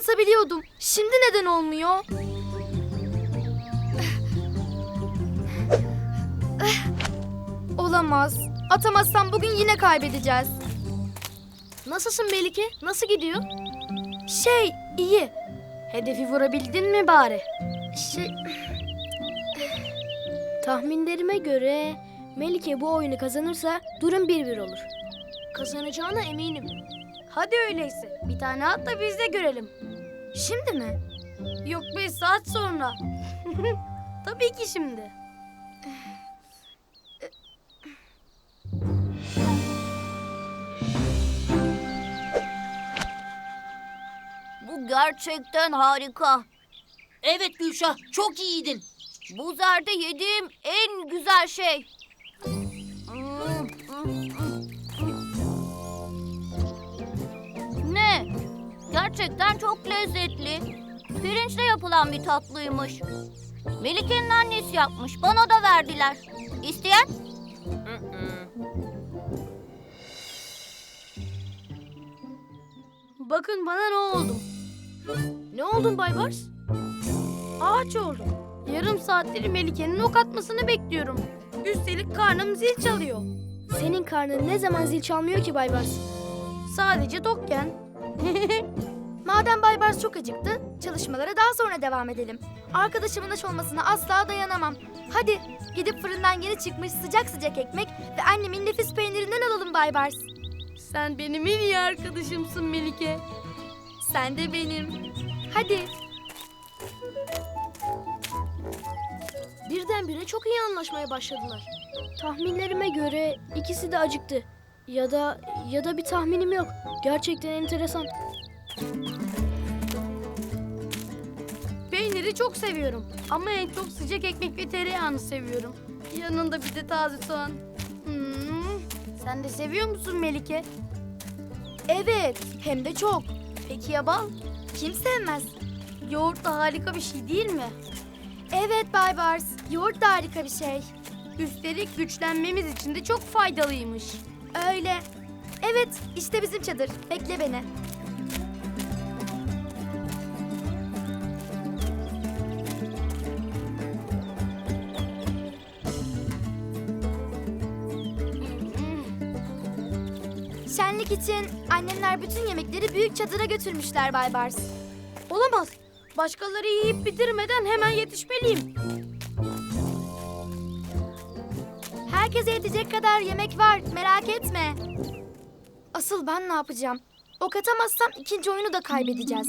atabiliyordum. Şimdi neden olmuyor? Olamaz. Atamazsam bugün yine kaybedeceğiz. Nasılsın Melike? Nasıl gidiyor? Şey, iyi. Hedefi vurabildin mi bari? Şey... Tahminlerime göre Melike bu oyunu kazanırsa durum 1-1 olur. Kazanacağına eminim. Hadi öyleyse. Bir tane at da biz de görelim. Şimdi mi? Yok bir saat sonra. Tabii ki şimdi. Bu gerçekten harika. Evet Gülşah çok iyiydin. Bu zerde yediğim en güzel şey. Gerçekten çok lezzetli. Pirinçle yapılan bir tatlıymış. Melike'nin annesi yapmış. Bana da verdiler. İsteyen? Bakın bana ne oldum. Ne oldun Baybars? Ağaç oldum. Yarım saattir Melike'nin ok atmasını bekliyorum. Üstelik karnım zil çalıyor. Senin karnın ne zaman zil çalmıyor ki Baybars? Sadece tokken. Madem Baybars çok acıktı, çalışmalara daha sonra devam edelim. Arkadaşımın aç olmasına asla dayanamam. Hadi gidip fırından yeni çıkmış sıcak sıcak ekmek ve annemin nefis peynirinden alalım Baybars. Sen benim en iyi arkadaşımsın Melike. Sen de benim. Hadi. Birdenbire çok iyi anlaşmaya başladılar. Tahminlerime göre ikisi de acıktı. Ya da ya da bir tahminim yok. Gerçekten enteresan. Peyniri çok seviyorum. Ama en çok sıcak ekmek ve tereyağını seviyorum. Yanında bir de taze soğan. Hmm. Sen de seviyor musun Melike? Evet, hem de çok. Peki ya bal? Kim sevmez? Yoğurt da harika bir şey değil mi? Evet Bay Bars, yoğurt da harika bir şey. Üstelik güçlenmemiz için de çok faydalıymış. Öyle. Evet, işte bizim çadır. Bekle beni. Şenlik için annemler bütün yemekleri büyük çadıra götürmüşler Bay Bars. Olamaz. Başkaları yiyip bitirmeden hemen yetişmeliyim. Herkese yetecek kadar yemek var. Merak etme. Asıl ben ne yapacağım? Ok atamazsam ikinci oyunu da kaybedeceğiz.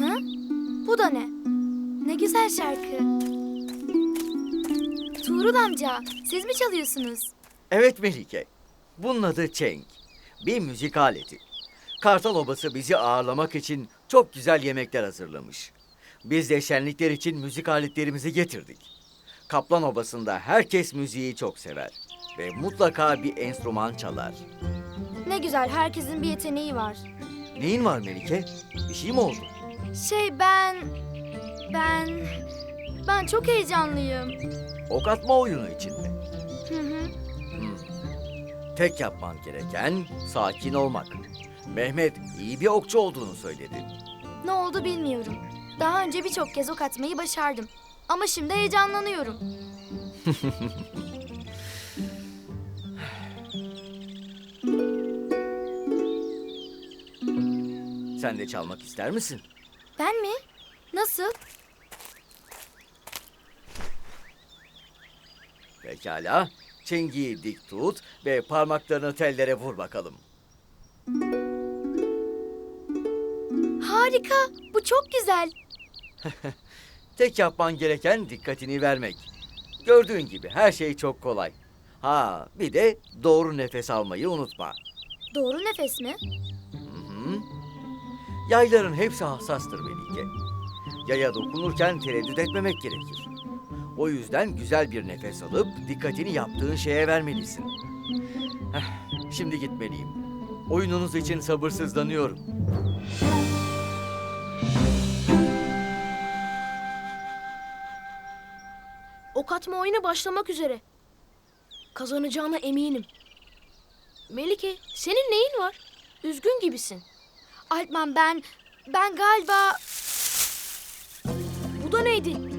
Ha? Bu da ne? Ne güzel şarkı. Tuğrul amca, siz mi çalıyorsunuz? Evet Melike. Bunun adı çenk. Bir müzik aleti. Kartal Obası bizi ağırlamak için çok güzel yemekler hazırlamış. Biz de şenlikler için müzik aletlerimizi getirdik. Kaplan Obası'nda herkes müziği çok sever. Ve mutlaka bir enstrüman çalar. Ne güzel, herkesin bir yeteneği var. Neyin var Melike? Bir şey mi oldu? Şey ben... Ben... Ben çok heyecanlıyım. Ok atma oyunu için mi? Hı hı. Hmm. Tek yapman gereken sakin olmak. Mehmet iyi bir okçu olduğunu söyledi. Ne oldu bilmiyorum. Daha önce birçok kez ok atmayı başardım. Ama şimdi heyecanlanıyorum. Sen de çalmak ister misin? Ben mi? Nasıl? Pekala. Çengiyi dik tut ve parmaklarını tellere vur bakalım. Harika. Bu çok güzel. Tek yapman gereken dikkatini vermek. Gördüğün gibi her şey çok kolay. Ha, bir de doğru nefes almayı unutma. Doğru nefes mi? Yayların hepsi hassastır Melike. Yaya dokunurken tereddüt etmemek gerekir. O yüzden güzel bir nefes alıp dikkatini yaptığın şeye vermelisin. Heh, şimdi gitmeliyim. Oyununuz için sabırsızlanıyorum. Ok atma oyunu başlamak üzere. Kazanacağına eminim. Melike, senin neyin var? Üzgün gibisin. Altman ben, ben galiba... Bu da neydi?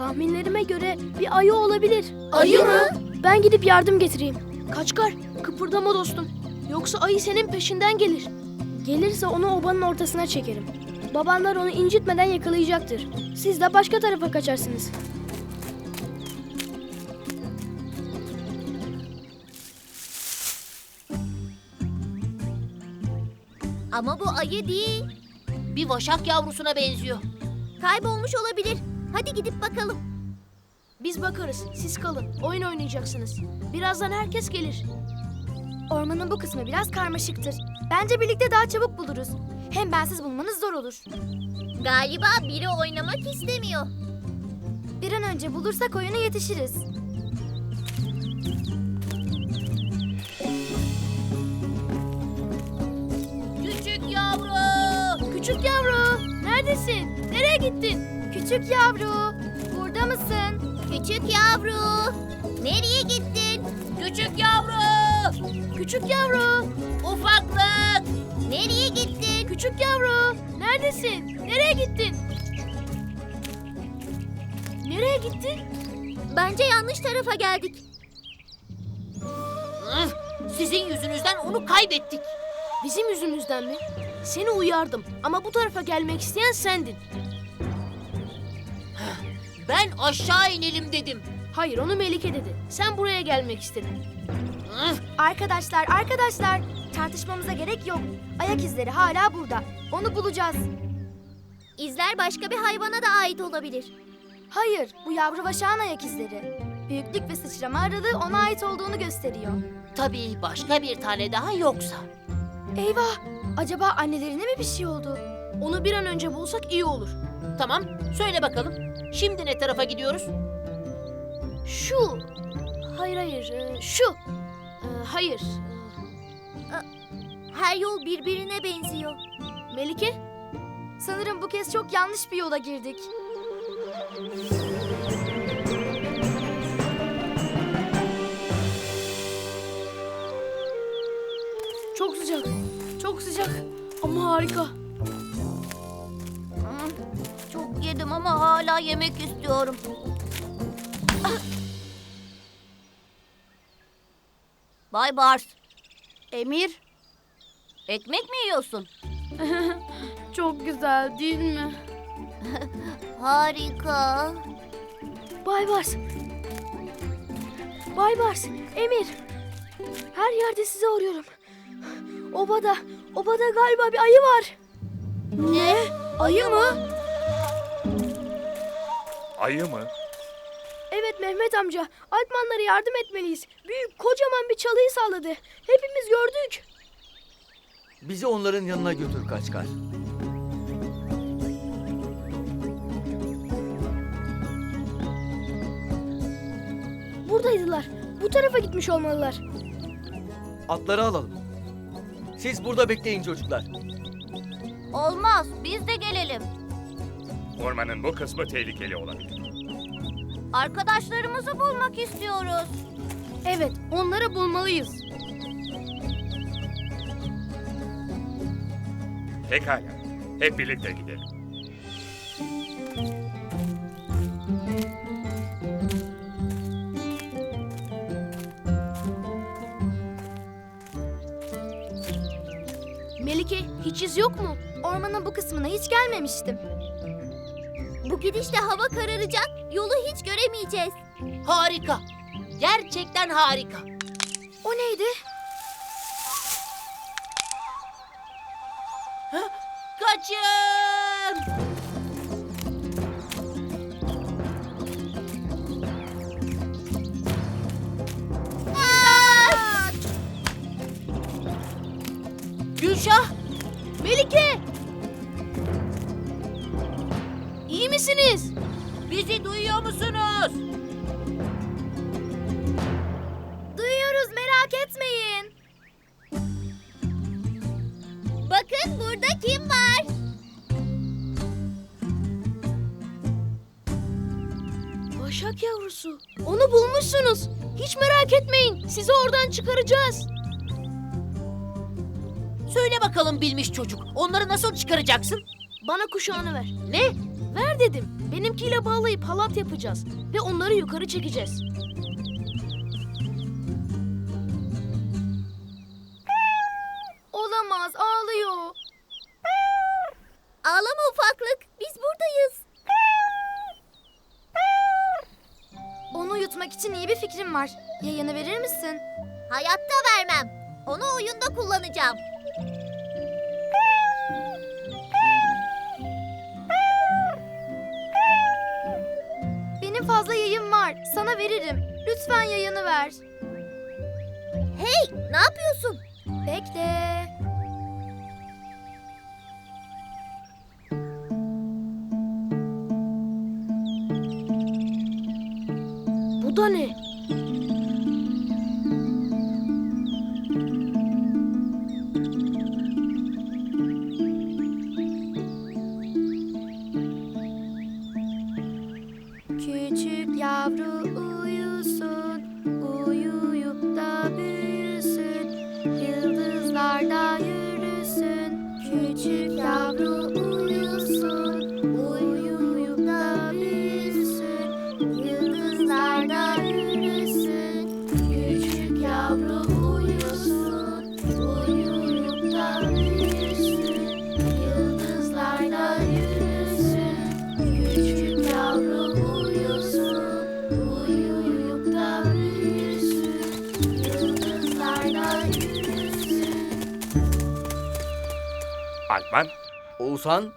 Tahminlerime göre bir ayı olabilir. Ayı mı? Ben gidip yardım getireyim. Kaçkar, kıpırdama dostum. Yoksa ayı senin peşinden gelir. Gelirse onu obanın ortasına çekerim. Babanlar onu incitmeden yakalayacaktır. Siz de başka tarafa kaçarsınız. Ama bu ayı değil. Bir vaşak yavrusuna benziyor. Kaybolmuş olabilir. Hadi gidip bakalım. Biz bakarız. Siz kalın. Oyun oynayacaksınız. Birazdan herkes gelir. Ormanın bu kısmı biraz karmaşıktır. Bence birlikte daha çabuk buluruz. Hem bensiz bulmanız zor olur. Galiba biri oynamak istemiyor. Bir an önce bulursak oyuna yetişiriz. Küçük yavru. Küçük yavru, neredesin? Nereye gittin? Küçük yavru, burada mısın? Küçük yavru. Nereye gittin? Küçük yavru. Küçük yavru, Ufaklık. Nereye gittin? küçük yavru, neredesin? Nereye gittin? Nereye gittin? Bence yanlış tarafa geldik. Üf, Sizin yüzünüzden onu kaybettik. Bizim yüzümüzden mi? Seni uyardım ama bu tarafa gelmek isteyen sendin. Ben aşağı inelim dedim. Hayır onu Melike dedi. Sen buraya gelmek istedin. Arkadaşlar, arkadaşlar. Tartışmamıza gerek yok. Ayak izleri hala burada. Onu bulacağız. İzler başka bir hayvana da ait olabilir. Hayır, bu yavru vaşağın ayak izleri. Büyüklük ve sıçrama aralığı ona ait olduğunu gösteriyor. Tabii başka bir tane daha yoksa. Eyvah! Acaba annelerine mi bir şey oldu? Onu bir an önce bulsak iyi olur. Tamam, söyle bakalım. Şimdi ne tarafa gidiyoruz? Şu. Hayır hayır, e, şu. E, Hayır. Her yol birbirine benziyor. E, Melike? Sanırım bu kez çok yanlış bir yola girdik. Çok sıcak. Çok sıcak. Ama harika. Yedim ama hala yemek istiyorum. Bay Bars, Emir, ekmek mi yiyorsun? çok güzel değil mi? Harika. Bay Bars. Bay Bars, Emir. Her yerde sizi arıyorum. Obada, obada galiba bir ayı var. Ne? Ayı mı? Ayı mı? Evet Mehmet amca. Alpmanlara yardım etmeliyiz. Büyük kocaman bir çalıyı salladı. Hepimiz gördük. Bizi onların yanına götür Kaçkar. Buradaydılar. Bu tarafa gitmiş olmalılar. Atları alalım. Siz burada bekleyin çocuklar. Olmaz, biz de gelelim. Ormanın bu kısmı tehlikeli olabilir. Arkadaşlarımızı bulmak istiyoruz. Evet, onları bulmalıyız. Pekala. Hep birlikte gidelim. Melike, hiç iz yok mu? ormanın bu kısmına hiç gelmemiştim. Bu gidişle hava kararacak, yolu hiç göremeyeceğiz. Harika. Gerçekten harika. O neydi? Kaçın! Gülşah! Melike! Misiniz? Bizi duyuyor musunuz? Duyuyoruz merak etmeyin. Bakın burada kim var? Başak yavrusu. Onu bulmuşsunuz. Hiç merak etmeyin. Sizi oradan çıkaracağız. Söyle bakalım bilmiş çocuk. Onları nasıl çıkaracaksın? Bana kuşağını ver. Ne? Ver dedim. Benimkiyle bağlayıp halat yapacağız. Ve onları yukarı çekeceğiz. Olamaz ağlıyor. Ağlama ufaklık, biz buradayız. Onu uyutmak için iyi bir fikrim var. Yayını verir misin? Hayatta vermem. Onu oyunda kullanacağım. Fazla yayım var. Sana veririm. Lütfen yayını ver. Hey, ne yapıyorsun? Bekle. Bu da ne? Alpman, Oğuzhan,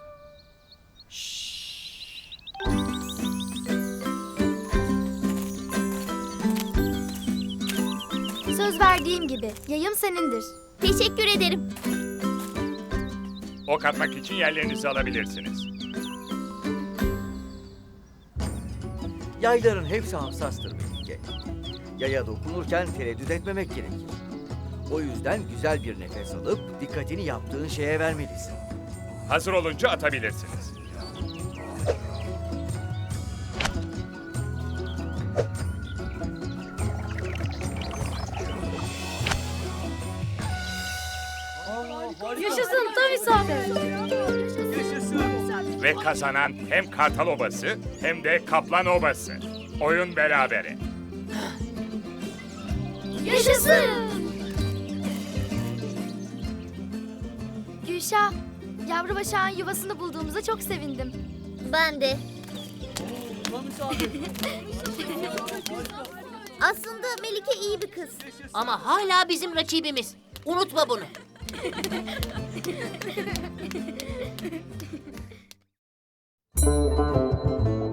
Söz verdiğim gibi yayım senindir. Teşekkür ederim. ok atmak için yerlerinizi alabilirsiniz. yayların hepsi hassastır Melike. Yaya dokunurken tereddüt etmemek gerekir. O yüzden güzel bir nefes alıp dikkatini yaptığın şeye vermelisin. Hazır olunca atabilirsiniz. Yaşasın tam isabet. Ve kazanan hem Kartal Obası hem de Kaplan Obası. Oyun berabere. Yaşasın. Gülşah, yavru başağın yuvasını bulduğumuza çok sevindim. Ben de. Aslında Melike iyi bir kız. Ama hala bizim rakibimiz. Unutma bunu.